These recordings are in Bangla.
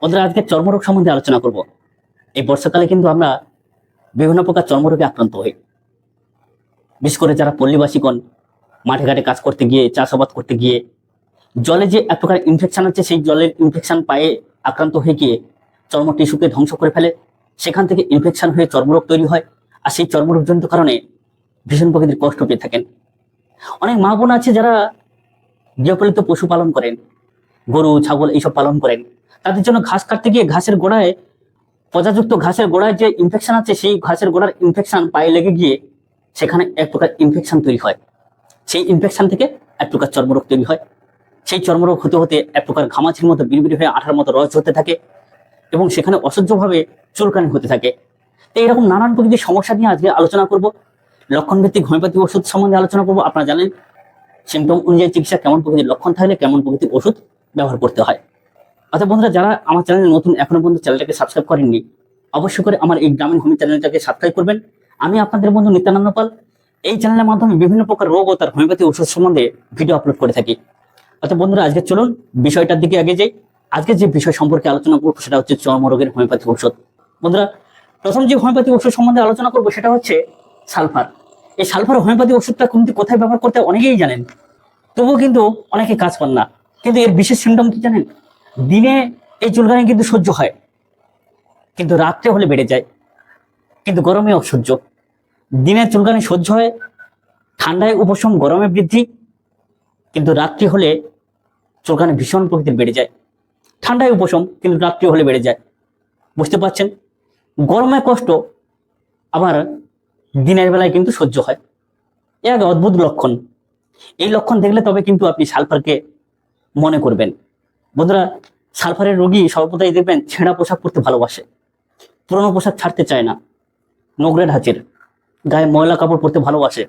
বন্ধুরা আজকে চর্মরোগ সম্বন্ধে আলোচনা করব। এই বর্ষাকালে কিন্তু আমরা বিভিন্ন প্রকার চর্মরোগে আক্রান্ত হই। বিশেষ করে যারা পল্লীবাসীগণ মাঠে ঘাটে কাজ করতে গিয়ে, চাষাবাদ করতে গিয়ে, জলে যে এক প্রকার ইনফেকশন আছে, সেই জলের ইনফেকশন পায়ে আক্রান্ত হয়ে গিয়ে চর্ম টিস্যুকে ধ্বংস করে ফেলে। সেখান থেকে ইনফেকশন হয়ে চর্মরোগ তৈরি হয় আর সেই চর্মরোগজনিত কারণে ভীষণ প্রকৃতির কষ্ট পেয়ে থাকেন। অনেক মা বোন আছে যারা গৃহপালিত পশু পালন করেন, গরু, ছাগল এইসব পালন করেন। তাদের জন্য ঘাস কাটতে গিয়ে ঘাসের গোড়ায় পচাযুক্ত ঘাসের গোড়ায় যে ইনফেকশন আছে, সেই ঘাসের গোড়ার ইনফেকশন পায়ে লেগে গিয়ে সেখানে এক প্রকার ইনফেকশন তৈরি হয়। সেই ইনফেকশন থেকে এক প্রকার চর্মরোগ তৈরি হয়। সেই চর্মরোগ হতে হতে এক প্রকার ঘামাচির মতো, বিড়বিড়ি হয়ে আঠার মতো রস হতে থাকে এবং সেখানে অসহ্যভাবে চুলকানি হতে থাকে। তো এরকম নানান প্রকৃতির সমস্যা নিয়ে আজকে আলোচনা করব। লক্ষণ ভিত্তিক হোমিওপ্যাথি ওষুধ সম্বন্ধে আলোচনা করব, আপনারা জানেন। সিমটম অনুযায়ী চিকিৎসা কেমন প্রকৃতির লক্ষণ থাকলে, কেমন প্রকৃতির ওষুধ ব্যবহার করতে হয়। অর্থাৎ বন্ধুরা, যারা আমার চ্যানেলে নতুন, এখনও পর্যন্ত চ্যানেলটাকে সাবস্ক্রাইব করেননি, অবশ্যই করে আমার এই গ্রামীণ হোমি চ্যানেলটাকে সাবস্ক্রাইব করবেন। আমি আপনাদের বন্ধু নিত্যানন্দ পাল। এই চ্যানেলের মাধ্যমে বিভিন্ন প্রকার রোগ ও তার হোমিওপ্যাথি ওষুধ সম্বন্ধে ভিডিও আপলোড করে থাকি। অর্থাৎ বন্ধুরা, আজকে চলুন বিষয়টার দিকে আগে যাই। আজকে যে বিষয় সম্পর্কে আলোচনা করব, সেটা হচ্ছে চর্মরোগের হোমিওপ্যাথি ওষুধ বন্ধুরা, প্রথম যে হোমিওপ্যাথি ওষুধ সম্বন্ধে আলোচনা করব, সেটা হচ্ছে সালফার। এই সালফার হোমিওপ্যাথি ওষুধটা কিন্তু কোথায় ব্যবহার করতে অনেকেই জানেন। তবুও কিন্তু অনেকে কাজ পান না। কিন্তু এর বিশেষ সিমটম কি জানেন? দিনে এই চুলকানি কিন্তু সহ্য হয়। কিন্তু রাত্রে হলে বেড়ে যায়। কিন্তু গরমে অসহ্য দিনে চুলকানি সহ্য হয়, ঠান্ডায় উপশম গরমে বৃদ্ধি। কিন্তু রাত্রি হলে চুলকানি ভীষণ প্রকৃতির বেড়ে যায়। ঠান্ডায় উপশম, কিন্তু রাত্রি হলে বেড়ে যায়। বুঝতে পারছেন? গরমে কষ্ট আবার দিনের বেলায় কিন্তু সহ্য হয়। এ এক অদ্ভুত লক্ষণ। এই লক্ষণ দেখলে তবে কিন্তু আপনি সালফারকে মনে করবেন। বন্ধুরা, সালফারের রোগী সর্বদাই দেখবেন ছেঁড়া পোশাক পরতে ভালোবাসে। পুরনো পোশাক ছাড়তে চায় না। নোংরা ঢাচের, গায়ে ময়লা কাপড় পরতে ভালোবাসে।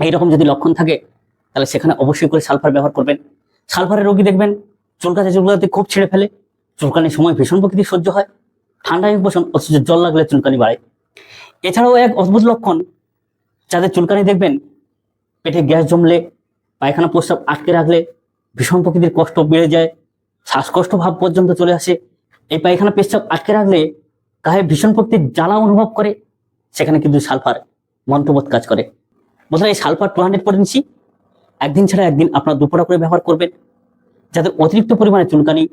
এইরকম যদি লক্ষণ থাকে, তাহলে সেখানে অবশ্যই করে সালফার ব্যবহার করবেন। সালফারের রোগী দেখবেন চুলকাতে চুলকাতে খুব ছেড়ে ফেলে, চুলকানির সময় ভীষণ প্রকৃতি সহ্য হয় ঠান্ডায় উপশম অথচ জল লাগলে চুলকানি বাড়ে। এছাড়াও এক অদ্ভুত লক্ষণ, যাদের চুলকানি দেখবেন, পেটে গ্যাস জমলে, পায়খানা প্রস্রাব আটকে রাখলে ভীষণ প্রকৃতির কষ্ট বেড়ে যায় শ্বাসকষ্ট ভাব পর্যন্ত চলে আসে। এই পায়খানা পেশাব আটকে রাখলে গায়ে ভীষণ প্রকৃতির জ্বালা অনুভব করে। সেখানে কিন্তু সালফার মন্ত্রবোধ কাজ করে। বন্ধুরা, এই সালফার টু হান্ড্রেড পটেন্সি একদিন ছাড়া একদিন আপনারা দুপুরা করে ব্যবহার করবেন। যাদের অতিরিক্ত পরিমাণে চুলকানি,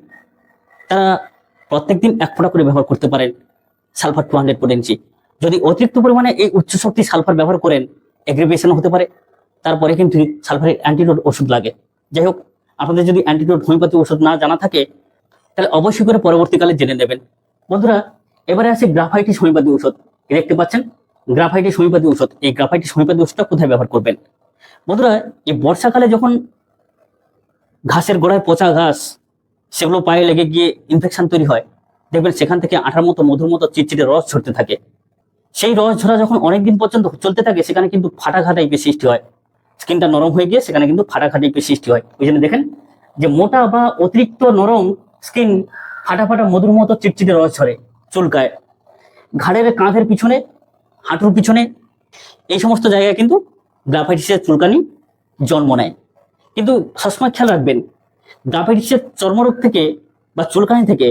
তারা প্রত্যেকদিন এক ফোঁটা করে ব্যবহার করতে পারেন সালফার টু হান্ড্রেড পটেন্সি যদি অতিরিক্ত পরিমাণে এই উচ্চ শক্তি সালফার ব্যবহার করেন, এগ্রিভেশন হতে পারে। তারপরে কিন্তু সালফারের অ্যান্টিডোট ওষুধ লাগে। যাই হোক আপনাদের যদি অ্যান্টিডোট হোমিওপ্যাথি ওষুধ না জানা থাকে, তাহলে অবশ্যই করে পরবর্তীকালে জেনে নেবেন। বন্ধুরা, এবারে আছে গ্রাফাইটিস হোমিওপ্যাথি ওষুধ। দেখতে পাচ্ছেন গ্রাফাইটিস হোমিওপ্যাথি ওষুধ। এই গ্রাফাইটিস হোমিওপ্যাথি ওষুধটা কোথায় ব্যবহার করবেন? বন্ধুরা, এই বর্ষাকালে যখন ঘাসের গোড়ায় পচা ঘাস, সেগুলো পায়ে লেগে গিয়ে ইনফেকশন তৈরি হয়, দেখবেন সেখান থেকে আঠার মতো, মধুর মতো চিটচিটে রস ঝরতে থাকে। সেই রস ঝরা যখন অনেকদিন পর্যন্ত চলতে থাকে, সেখানে কিন্তু ফাটাঘা টাইপের সৃষ্টি হয়। স্কিনটা নরম হয়ে গিয়ে সেখানে কিন্তু টাইপের সৃষ্টি হয়। ওই জন্য দেখেন যে মোটা বা অতিরিক্ত নরম স্কিন ফাটা ফাটা মধুর মতো চিটচিটে রস ঝরে চুলকায়। ঘাড়ের কাঁধের পিছনে, হাঁটুর পিছনে, এই সমস্ত জায়গায় কিন্তু গ্রাফাইটিসের চুলকানি জন্ম নেয়। কিন্তু সবসময় খেয়াল রাখবেন গ্রাফাইটিসের চর্মরোগ থেকে বা চুলকানি থেকে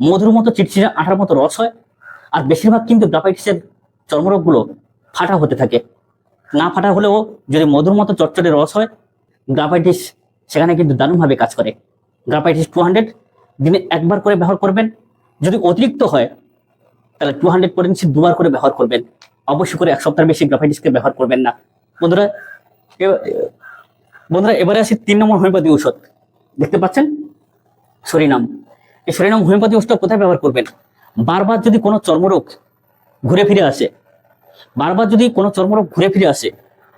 মধুর মতো চিটচিটে আঠার মতো রস হয়, আর বেশিরভাগ কিন্তু গ্রাফাইটিসের চর্মরোগগুলো ফাটা হতে থাকে। না ফাটা হলেও যদি মধুর মতো চটচটে রস হয়, গ্রাফাইটিস সেখানে কিন্তু দারুণভাবে কাজ করে। গ্রাফাইটিস টু হান্ড্রেড দিনে একবার করে ব্যবহার করবেন। যদি অতিরিক্ত হয়, তাহলে টু হান্ড্রেড পটেন্সি দুবার করে ব্যবহার করবেন। অবশ্যই করে এক সপ্তাহের বেশি গ্রাফাইটিসকে ব্যবহার করবেন না। বন্ধুরা বন্ধুরা, এবারে আসি তিন নম্বর হোমিওপ্যাথি ঔষধ। দেখতে পাচ্ছেন? সরিনাম। এই সরিনাম হোমিওপ্যাথি ওষুধটা কোথায় ব্যবহার করবেন? বারবার যদি কোনো চর্মরোগ ঘুরে ফিরে আসে বারবার যদি কোনো চর্মরোগ ঘুরে ফিরে আসে,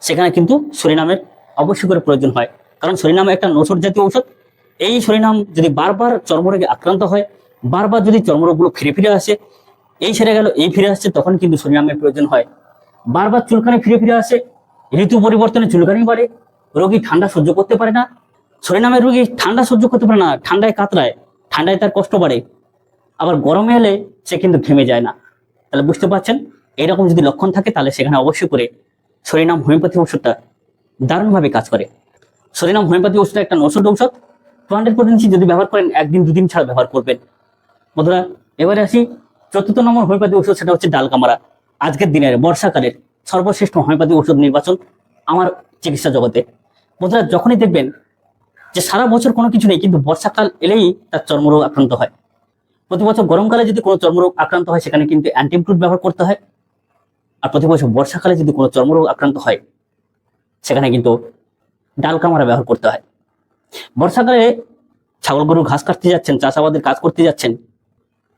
সেখানে কিন্তু সরিনামের অবশ্যই করে প্রয়োজন হয়। কারণ সরিনাম একটা নসর জাতীয় ঔষধ। এই সরিনাম যদি বারবার চর্মরোগে আক্রান্ত হয়, বারবার যদি চর্মরোগগুলো ফিরে ফিরে আসে, এই সেরে গেল, এই ফিরে আসছে, তখন কিন্তু সরিনামের প্রয়োজন হয়। বারবার চুলকানি ফিরে ফিরে আসে, ঋতু পরিবর্তনে চুলকানি বাড়ে, রোগী ঠান্ডা সহ্য করতে পারে না। সরিনামের রোগী ঠান্ডা সহ্য করতে পারে না, ঠান্ডায় কাতরায়, ঠান্ডায় তার কষ্ট বাড়ে। আবার গরমে এলে সে কিন্তু ঘেমে যায় না। তাহলে বুঝতে পারছেন? এরকম যদি লক্ষণ থাকে, তাহলে সেখানে অবশ্যই করে সরিনাম হোমিওপ্যাথি ওষুধটা দারুণভাবে কাজ করে। সরিনাম হোমিওপ্যাথি ওষুধটা একটা নসড ঔষধ। টু হান্ড্রেড পটেন্সি যদি ব্যবহার করেন, একদিন দুদিন ছাড়া ব্যবহার করবেন। বন্ধুরা, এবারে আসি, চতুর্থ নম্বর হোমিওপ্যাথি ওষুধ, সেটা হচ্ছে ডালকামারা। আজকের দিনের বর্ষাকালের সর্বশ্রেষ্ঠ হোমিওপ্যাথি ওষুধ নির্বাচন আমার চিকিৎসা জগতে। বন্ধুরা, যখনই দেখবেন যে সারা বছর কোনো কিছু নেই, কিন্তু বর্ষাকাল এলেই তার চর্মরোগ আক্রান্ত হয়। প্রতি বছর গরমকালে যদি কোনো চর্মরোগ আক্রান্ত হয়, সেখানে কিন্তু অ্যান্টিবায়োটিক ব্যবহার করতে হয়। আর প্রতি বছর বর্ষাকালে যদি কোনো চর্মরোগ আক্রান্ত হয়, সেখানে কিন্তু ডালকামারা ব্যবহার করতে হয়। বর্ষাকালে ছাগল গরু ঘাস কাটতে যাচ্ছেন, চাষাবাদের কাজ করতে যাচ্ছেন,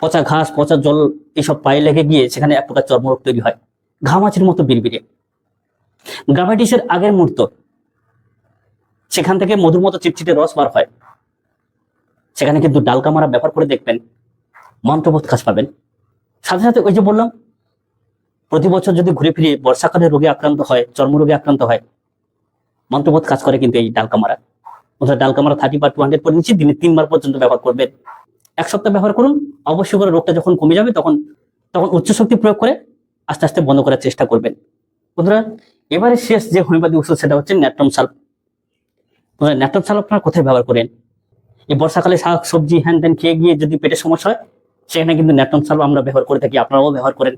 পচা ঘাস, পচা জল এইসব পায়ে লেগে গিয়ে সেখানে এক প্রকার চর্মরোগ তৈরি হয়। ঘামাচির মতো বিড়বিড়ে। গ্রাভাইটিসের আগের মুহূর্ত, সেখান থেকে মধুর মতো চিটচিটে রস বার হয়। সেখানে কিন্তু ডাল ডালকামারা ব্যবহার করে দেখবেন মন্ত্রবোধ কাজ পাবেন। সাথে সাথে ওই যে বললাম প্রতি বছর যদি ঘুরে ফিরে বর্ষাকালে রোগে আক্রান্ত হয়, চর্মরোগে আক্রান্ত হয় মন্ত্রবোধ কাজ করে কিন্তু এই ডালকামারা অর্থাৎ ডালকামারা থার্টি বা টু হান্ড্রেড করে দিনে তিনবার পর্যন্ত ব্যবহার করবেন। এক সপ্তাহ ব্যবহার করুন, অবশ্যই করে রোগটা যখন কমে যাবে তখন তখন উচ্চ শক্তি প্রয়োগ করে আস্তে আস্তে বন্ধ করার চেষ্টা করবেন। বন্ধুরা, এবারে শেষ যে হোমিওপ্যাথি ওষুধ, সেটা হচ্ছে ন্যাট্রম সাল্প বন্ধুরা ন্যাট্রম সাল্প আপনারা কোথায় ব্যবহার করেন? এই বর্ষাকালে শাক, সবজি, হ্যান ত্যান খেয়ে গিয়ে যদি পেটের সমস্যা হয়, সেখানে কিন্তু ন্যাট্রম সাল্প আমরা ব্যবহার করে থাকি, আপনারাও ব্যবহার করেন।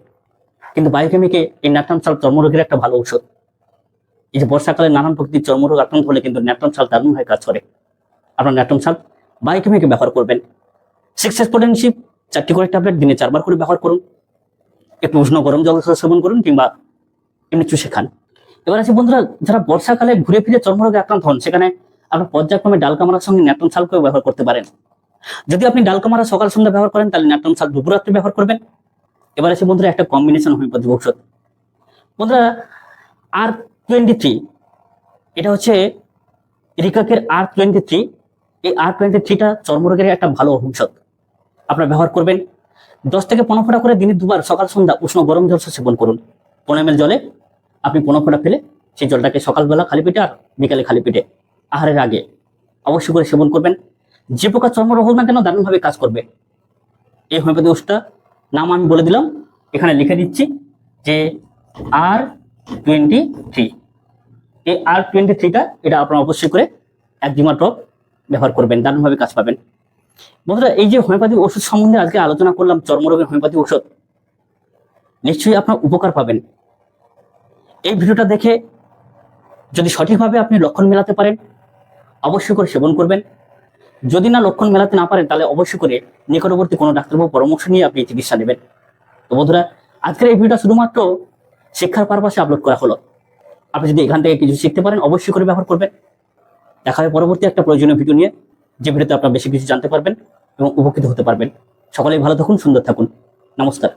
কিন্তু বায়োকেমিকে এই ন্যাট্রম সাল্প চর্মরোগের একটা ভালো ঔষধ। এই যে বর্ষাকালে নানান প্রকৃতির চর্মরোগ আক্রান্ত হলে কিন্তু ন্যাট্রম সাল্প দারুণভাবে কাজ করে। আপনার ন্যাট্রম সাল্প বায়োকেমিকে ব্যবহার করবেন। সিক্সেস পোটেনশিপ চারটি করে ট্যাবলেট দিনে চারবার করে ব্যবহার করুন। একটু উষ্ণ গরম জল সেবন করুন কিংবা এমনি চুষে খান। এবার আছে বন্ধুরা, যারা বর্ষাকালে ঘুরে ফিরে চর্মরোগে আক্রান্ত হন, সেখানে আপনার পর্যায়ক্রমে ডালকামারার সঙ্গে ন্যাট্রম সালকেও ব্যবহার করতে পারেন। যদি আপনি ডালকামারা সকাল সন্ধ্যা ব্যবহার করেন, তাহলে ন্যাট্রম সাল দুপুরাত্রি ব্যবহার করবেন। এবার আছে বন্ধুরা একটা কম্বিনেশন হোমিওপ্যাথি ঔষধ বন্ধুরা আর টোয়েন্টি থ্রি এটা হচ্ছে রিকাকের আর টোয়েন্টি থ্রি এই আর টোয়েন্টি থ্রিটা চর্মরোগের একটা ভালো ঔষধ আপনারা ব্যবহার করবেন। দশ থেকে পনেরো ফোঁটা করে দিনে দুবার সকাল, সন্ধ্যা উষ্ণ গরম জল সেবন করুন। পনেরো এম জলে আপনি পনেরো ফোঁটা ফেলে সেই জলটাকে সকালবেলা খালি পেটে আর বিকালে খালি পেটে আহারের আগে অবশ্যই করে সেবন করবেন। যে প্রকার চর্মরোগ না কেন দারুণভাবে কাজ করবে। এই হোমিওপ্যাথি ওষুধটা নাম আমি বলে দিলাম, এখানে লিখে দিচ্ছি যে আর টোয়েন্টি থ্রি এই আর টোয়েন্টি থ্রিটা এটা আপনারা অবশ্যই করে একজিমা ড্রপ ব্যবহার করবেন, দারুণভাবে কাজ পাবেন। বন্ধুরা, এই যে হোমিওপ্যাথি ওষুধ সম্বন্ধে আজকে আলোচনা করলাম, চর্মরোগের হোমিওপ্যাথি ওষুধ, নিশ্চয়ই আপনার উপকার পাবেন। এই ভিডিওটা দেখে যদি সঠিকভাবে আপনি লক্ষণ মেলাতে পারেন, অবশ্যই করে সেবন করবেন। যদি না লক্ষণ মেলাতে না পারেন, তাহলে অবশ্যই করে নিকটবর্তী কোনো ডাক্তারবাবু পরামর্শ নিয়ে আপনি চিকিৎসা নেবেন। তো বন্ধুরা, আজকের এই ভিডিওটা শুধুমাত্র শিক্ষার পারপাসে আপলোড করা হলো। আপনি যদি এখান থেকে কিছু শিখতে পারেন, অবশ্যই করে ব্যবহার করবেন। দেখা হবে পরবর্তী একটা প্রয়োজনীয় ভিডিও নিয়ে, যে ভিডিওতে আপনারা বেশি কিছু জানতে পারবেন এবং উপকৃত হতে পারবেন। সকলেই ভালো থাকুন, সুন্দর থাকুন। নমস্কার।